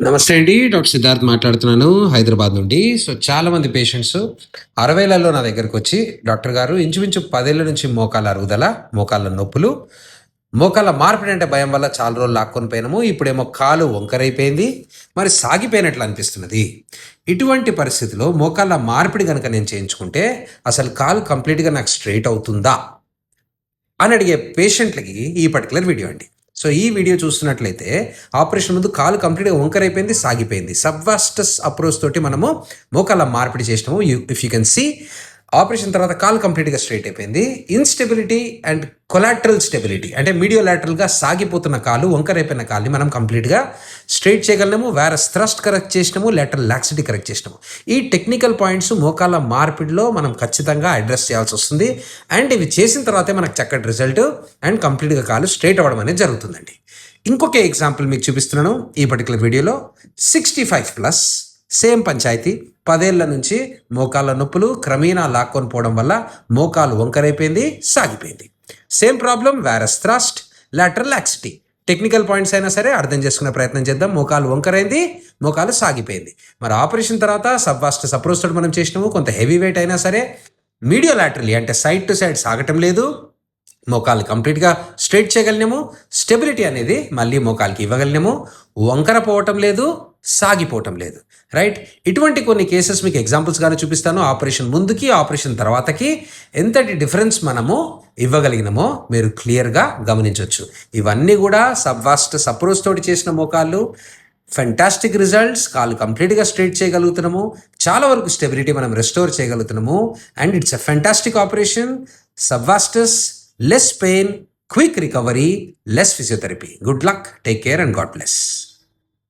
నమస్తే అండి డాక్టర్ సిద్ధార్థ్ మాట్లాడుతున్నాను హైదరాబాద్ నుండి. సో చాలా మంది పేషెంట్స్ అరవైలలో నా దగ్గరకు వచ్చి డాక్టర్ గారు ఇంచుమించు పదేళ్ళ నుంచి మోకాల అరుగుదల మోకాళ్ళ నొప్పులు మోకాళ్ళ మార్పిడి అంటే భయం వల్ల చాలా రోజులు లాక్కొని పోయినాము ఇప్పుడేమో కాలు వంకరైపోయింది మరి సాగిపోయినట్లు అనిపిస్తున్నది. ఇటువంటి పరిస్థితిలో మోకాళ్ళ మార్పిడి కనుక నేను చేయించుకుంటే అసలు కాలు కంప్లీట్గా నాకు స్ట్రైట్ అవుతుందా? అని అడిగే పేషెంట్లకి ఈ పర్టికులర్ వీడియో అండి. సో ఈ వీడియో చూస్తున్నట్లయితే ఆపరేషన్ ముందు కాలు కంప్లీట్గా వంకరైపోయింది సాగిపోయింది. సబ్వాస్టస్ అప్రోచ్ తోటి మనము మోకాళ్ళ మార్పిడి చేసినాము. If you can see operation తర్వాత కాలు కంప్లీట్గా స్ట్రైట్ అయిపోయింది. ఇన్స్టెబిలిటీ అండ్ కొలాటరల్ స్టెబిలిటీ అంటే మీడియో లాటరల్గా సాగిపోతున్న కాలు వంకరైపోయిన కాలుని మనం కంప్లీట్గా స్ట్రైట్ చేయగలము. వేరే థ్రస్ట్ కరెక్ట్ చేసినాము లేటరల్ లాక్సిటీ కరెక్ట్ చేసినాము. ఈ టెక్నికల్ పాయింట్స్ మోకాళ్ళ మార్పిడిలో మనం ఖచ్చితంగా అడ్రస్ చేయాల్సి వస్తుంది. అండ్ ఇవి చేసిన తర్వాతే మనకు చక్కటి రిజల్ట్ అండ్ కంప్లీట్గా కాలు స్ట్రైట్ అవ్వడం అనేది జరుగుతుందండి. ఇంకొక ఎగ్జాంపుల్ మీకు చూపిస్తున్నాను ఈ పర్టికులర్ వీడియోలో. సిక్స్టీ ఫైవ్ ప్లస్ సేమ్ పంచాయతీ. పదేళ్ళ నుంచి మోకాళ్ళ నొప్పులు క్రమేణా లాక్కొని పోవడం వల్ల మోకాలు వంకరైపోయింది సాగిపోయింది. Same problem varus thrust lateral laxity technical points అయినా సరే అర్థం చేసుకునే ప్రయత్నం చేద్దాం. మోకాలు వంకరైంది మోకాలు సాగిపోయింది. మరి ఆపరేషన్ తర్వాత సబ్వాస్ట్ సప్రోస్ మనం చేసినాము కొంత హెవీ వెయిట్ అయినా సరే మీడియో లాటరలీ అంటే సైడ్ టు సైడ్ సాగటం లేదు. మోకాలు కంప్లీట్గా స్ట్రైట్ చేయగలిగినాము. స్టెబిలిటీ అనేది మళ్ళీ మోకాలకి ఇవ్వగలిగినాము. వంకర పోవటం లేదు. సాగిపోవటం లేదు రైట్ ఇటువంటి కొన్ని కేసెస్ మీకు ఎగ్జాంపుల్స్గానే చూపిస్తాను. ఆపరేషన్ ముందుకి ఆపరేషన్ తర్వాతకి ఎంతటి డిఫరెన్స్ మనము ఇవ్వగలిగినామో మీరు క్లియర్గా గమనించవచ్చు ఇవన్నీ కూడా సబ్వాస్ట్ సప్రోస్ తోటి చేసిన మోకాళ్ళు ఫెంటాస్టిక్ రిజల్ట్స్ కాళ్ళు కంప్లీట్గా స్ట్రేట్ చేయగలుగుతున్నాము. చాలా వరకు స్టెబిలిటీ మనం restore చేయగలుగుతున్నాము. And it's a fantastic operation subvastus less pain quick recovery less physiotherapy good luck take care and God bless